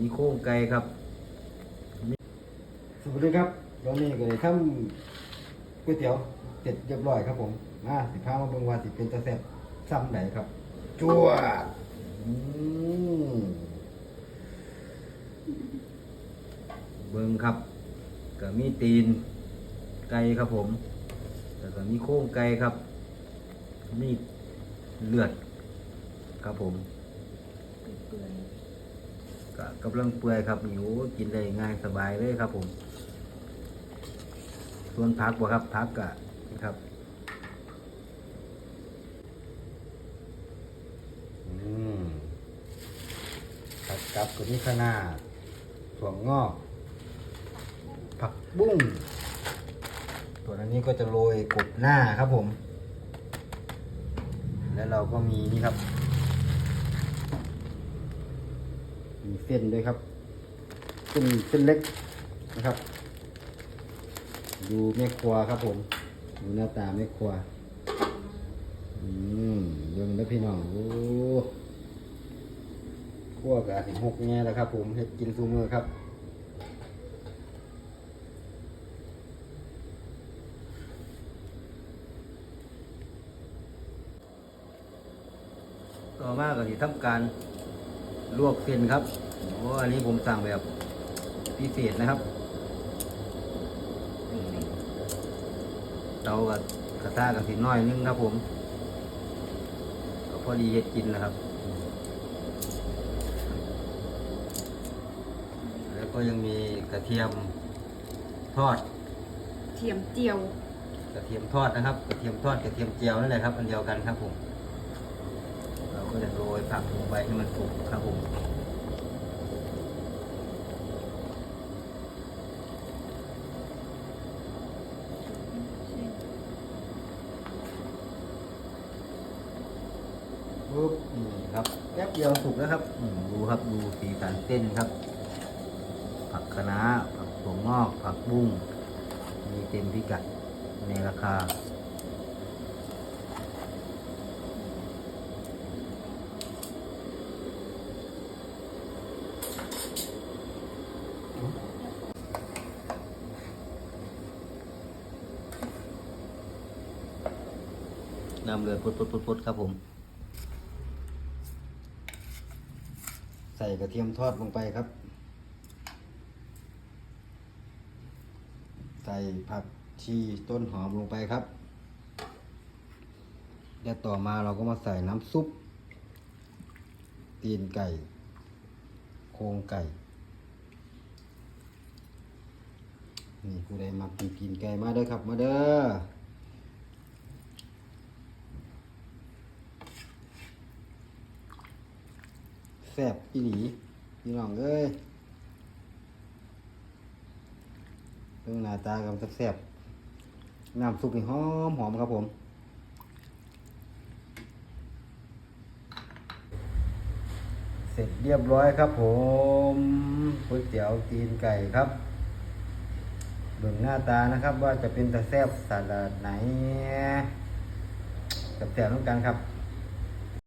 มีโค้งไก่ครับสวัสดีครับตอนนี้ก็เลยทำก๋วยเตี๋ยวเสร็จเรียบร้อยครับผมมาสิพามาเบิ่งว่าสิเป็นตะแซ่บซ้ำไหนครับจวดอืมเบิงครับก็มีตีนไก่ครับผมแล้วก็มีโค้งไก่ครับ มีเลือดครับผมเปื่อย ก็กำลังเปื่อยครับนี่โอ้กินได้ง่ายสบายเลยครับ ผม ส่วนพักบ่ครับพักกะครับอืมผัดกับกับนี่ข้างหน้าถั่วงอก ผักบุ้งส่วนนนี้ก็จะโรยกบหน้าครับผม แล้วเราก็มีนี่ครับ มีเส้นด้วยครับ เส้นเส้นเล็กนะครับ ดูแม่ครัวครับผม ดูหน้าตาแม่ครัว อืมเบิ่งแล้พี่น้องโอ้คั่วกับถึงหกแง่แล้วครับผมเฮ็ดกินซูมือครับต่อมาก็สิทำการ ลวกเส้นครับโอ้อันนี้ผมสั่งแบบพิเศษนะครับอืมเตากับกระทะกับสิน้อยนึงครับผมก็พอดีเฮ็ดกินนะครับ แล้วก็ยังมีกระเทียมทอด เทียมเจียว กระเทียมทอดนะครับ กระเทียมทอดกระเทียมเจียวนั่นแหละครับ อันเดียวกันครับผมเรา ก็จะโรยผักลงไปให้มันสุกครับผมปุ๊บนี่ครับแป๊บเดียวสุกแล้วครับอืมดูครับดูสีสันเส้นครับ ผักคะน้าผักถั่วงอกผักบุ้งมีเต็มพิกัดในราคา นำเลือดปุดๆๆครับผม ใส่กระเทียมทอดลงไปครับ ใส่ผักชีต้นหอมลงไปครับและต่อมาเราก็มาใส่น้ำซุป ตีนไก่ โครงไก่ นี่ผู้ใดมากินตีนไก่มาเด้อครับมาเด้อ แซ่บอีหลีพี่น้องเอ้ยเรื่องหน้าตากับแซ่บน้ำซุปนี่หอมหอมครับผมเสร็จเรียบร้อยครับผมก๋วยเตี๋ยวตีนไก่ครับเบิ่งหน้าตานะครับว่าจะเป็นตะแซ่บสลัดไหนแซ่บต้องกันครับ